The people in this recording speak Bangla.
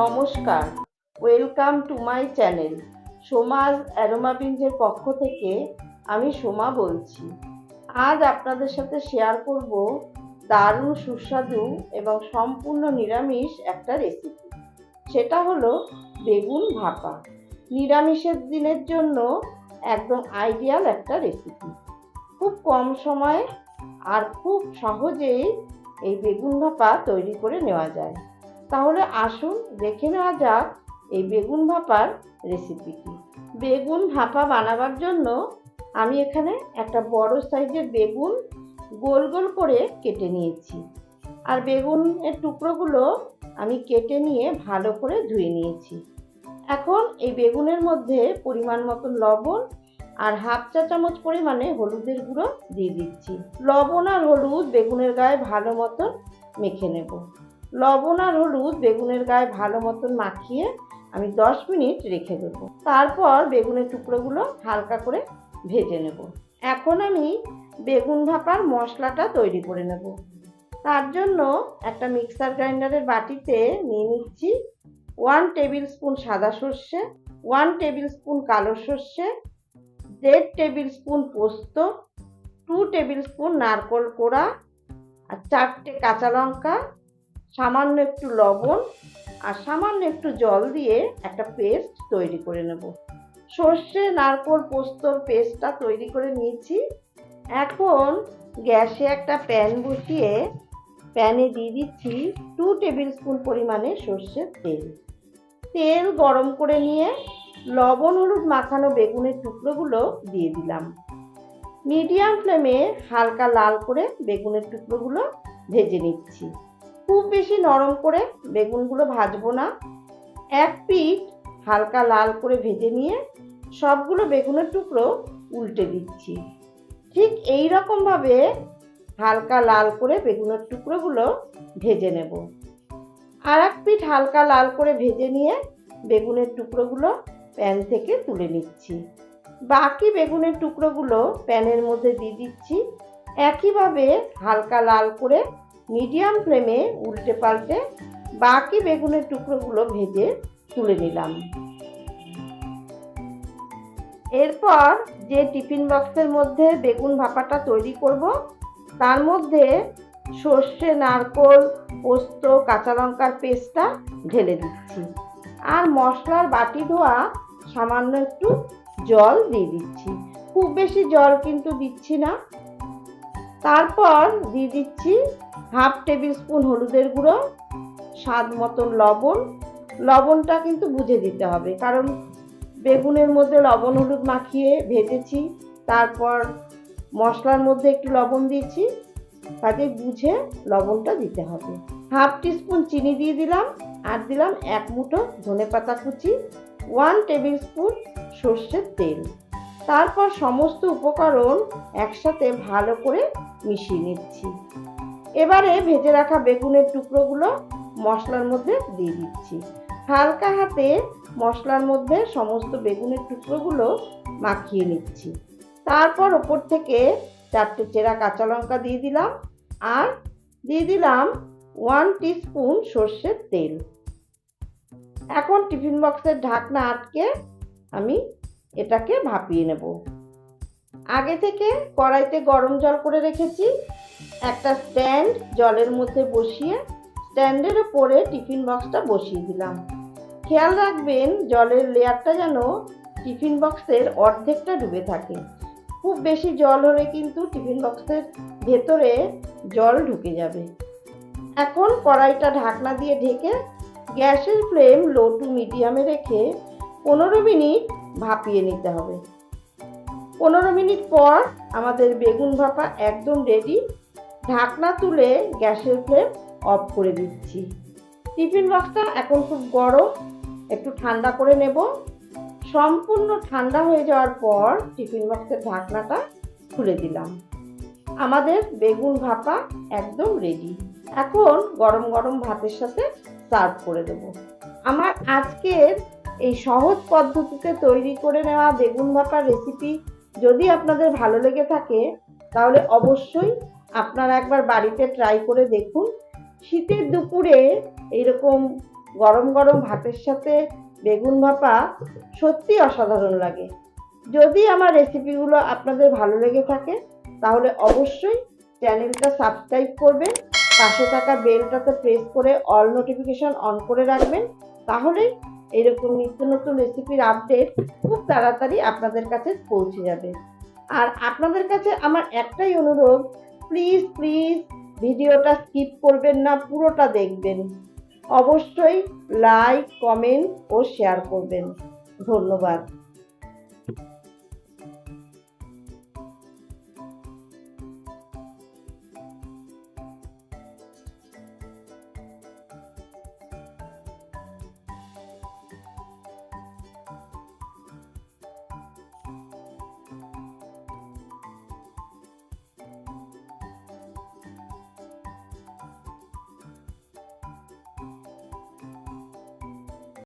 নমস্কার। ওয়েলকাম টু মাই চ্যানেল সোমাজ অ্যারোমাবিঞ্জের পক্ষ থেকে আমি সোমা বলছি। আজ আপনাদের সাথে শেয়ার করব দারুণ, সুস্বাদু এবং সম্পূর্ণ নিরামিষ একটা রেসিপি সেটা হলো বেগুন ভাপা। নিরামিষের দিনের জন্য একদম আইডিয়াল একটা রেসিপি খুব কম সময়ে আর খুব সহজেই এই বেগুন ভাপা তৈরি করে নেওয়া যায়। তাহলে আসুন দেখে নেওয়া যাক এই বেগুন ভাপার রেসিপিটি বেগুন ভাপা বানাবার জন্য আমি এখানে একটা বড় সাইজের বেগুন গোল গোল করে কেটে নিয়েছি। আর বেগুনের টুকরোগুলো আমি কেটে নিয়ে ভালো করে ধুয়ে নিয়েছি। এখন এই বেগুনের মধ্যে পরিমাণ মতন লবণ আর হাফ চা চামচ পরিমাণে হলুদের গুঁড়ো দিয়ে দিচ্ছি। লবণ আর হলুদ বেগুনের গায়ে ভালো মতন মেখে নেব। লবণ আর হলুদ বেগুনের গায়ে ভালো মতন মাখিয়ে আমি দশ মিনিট রেখে দেবো। তারপর বেগুনের টুকরোগুলো হালকা করে ভেজে নেব। এখন আমি বেগুন ভাপার মশলাটা তৈরি করে নেব। তার জন্য একটা মিক্সার গ্রাইন্ডারের বাটিতে নিয়ে নিচ্ছি ওয়ান টেবিল স্পুন সাদা সর্ষে, ওয়ান টেবিল স্পুন কালো সর্ষে, দেড় টেবিল স্পুন পোস্ত, টু টেবিল স্পুন নারকোল কোড়া, আর চারটে কাঁচা লঙ্কা সামান্য একটু লবণ আর সামান্য একটু জল দিয়ে একটা পেস্ট তৈরি করে নেব। সর্ষে, নারকোল, পোস্তর পেস্টটা তৈরি করে নিয়েছি। এখন গ্যাসে একটা প্যান বসিয়ে প্যানে দিয়ে দিচ্ছি টু টেবিল স্পুন পরিমাণে সর্ষের তেল। তেল গরম করে নিয়ে লবণ, হলুদ মাখানো বেগুনের টুকরোগুলো দিয়ে দিলাম। মিডিয়াম ফ্লেমে হালকা লাল করে বেগুনের টুকরোগুলো ভেজে নিচ্ছি। খুব বেশি নরম করে বেগুনগুলো ভাজবো না। এক পিঠ হালকা লাল করে ভেজে নিয়ে সবগুলো বেগুনের টুকরো উল্টে দিচ্ছি। ঠিক এই রকমভাবে হালকা লাল করে বেগুনের টুকরোগুলো ভেজে নেব। আর এক পিঠ হালকা লাল করে ভেজে নিয়ে বেগুনের টুকরোগুলো প্যান থেকে তুলে নিচ্ছি। বাকি বেগুনের টুকরোগুলো প্যানের মধ্যে দিয়ে দিচ্ছি। একইভাবে হালকা লাল করে মিডিয়াম ফ্লেমে উল্টে পাল্টে বাকি বেগুনের টুকরোগুলো ভেজে তুলে নিলাম। এরপর যে টিফিন বক্সের মধ্যে বেগুন ভাপাটা তৈরি করব, তার মধ্যে সর্ষে, নারকোল, পোস্ত, কাঁচা লঙ্কার পেস্টটা ঢেলে দিচ্ছি। আর মশলার বাটি ধোয়া সামান্য একটু জল দিয়ে দিচ্ছি। খুব বেশি জল কিন্তু দিচ্ছি না। তারপর দিয়ে দিচ্ছি হাফ টেবিল স্পুন হলুদের গুঁড়ো, স্বাদ মতন লবণ। লবণটা কিন্তু বুঝে দিতে হবে, কারণ বেগুনের মধ্যে লবণ হলুদ মাখিয়ে ভেজেছি, তারপর মশলার মধ্যে একটু লবণ দিয়েছি কাজে বুঝে লবণটা দিতে হবে। হাফ টিস্পুন চিনি দিয়ে দিলাম, আর দিলাম এক মুঠো ধনে পাতা কুচি, ওয়ান টেবিল স্পুন সর্ষের তেল। তারপর সমস্ত উপকরণ একসাথে ভালো করে মিশিয়ে নিচ্ছি। এবারে ভেজে রাখা বেগুনের টুকরোগুলো মশলার মধ্যে দিয়ে দিচ্ছি। হালকা হাতে মশলার মধ্যে সমস্ত বেগুনের টুকরোগুলো মাখিয়ে নিচ্ছি। তারপর ওপর থেকে চারটে চেরা কাঁচা লঙ্কা দিয়ে দিলাম আর দিয়ে দিলাম ওয়ান টিস্পুন সর্ষের তেল। এখন টিফিন বক্সের ঢাকনা আটকে আমি এটাকে ভাপিয়ে নেব। আগে থেকে কড়াইতে গরম জল করে রেখেছি। একটা স্ট্যান্ড জলের মধ্যে বসিয়ে স্ট্যান্ডের ওপরে টিফিন বক্সটা বসিয়ে দিলাম। খেয়াল রাখবেন, জলের লেয়ারটা যেন টিফিন বক্সের অর্ধেকটা ডুবে থাকে। খুব বেশি জল হলে কিন্তু টিফিন বক্সের ভেতরে জল ঢুকে যাবে। এখন কড়াইটা ঢাকনা দিয়ে ঢেকে গ্যাসের ফ্লেম লো টু মিডিয়ামে রেখে পনেরো মিনিট ভাপিয়ে নিতে হবে। পনেরো মিনিট পর আমাদের বেগুন ভাপা একদম রেডি ঢাকনা তুলে গ্যাসের ফ্লেম অফ করে দিচ্ছি। টিফিন বক্সটা এখন খুব গরম, একটু ঠান্ডা করে নেব। সম্পূর্ণ ঠান্ডা হয়ে যাওয়ার পর টিফিন বক্সের ঢাকনাটা খুলে দিলাম। আমাদের বেগুন ভাপা একদম রেডি এখন গরম গরম ভাতের সাথে সার্ভ করে দেব। আমার আজকের এই সহজ পদ্ধতিতে তৈরি করে নেওয়া বেগুন ভাপার রেসিপি যদি আপনাদের ভালো লেগে থাকে, তাহলে অবশ্যই আপনারা একবার বাড়িতে ট্রাই করে দেখুন। শীতের দুপুরে এরকম গরম গরম ভাতের সাথে বেগুন ভাপা সত্যি অসাধারণ লাগে। যদি আমার রেসিপিগুলো আপনাদের ভালো লেগে থাকে, তাহলে অবশ্যই চ্যানেলটা সাবস্ক্রাইব করবেন, পাশে থাকা বেলটাতে প্রেস করে অল নোটিফিকেশন অন করে রাখবেন, তাহলে এরকম নিত্য নতুন রেসিপির আপডেট খুব তাড়াতাড়ি আপনাদের কাছে পৌঁছে যাবে। আর আপনাদের কাছে আমার একটাই অনুরোধ প্লিজ প্লিজ ভিডিওটা স্কিপ করবেন না, পুরোটা দেখবেন। অবশ্যই লাইক কমেন্ট ও শেয়ার করবেন। ধন্যবাদ।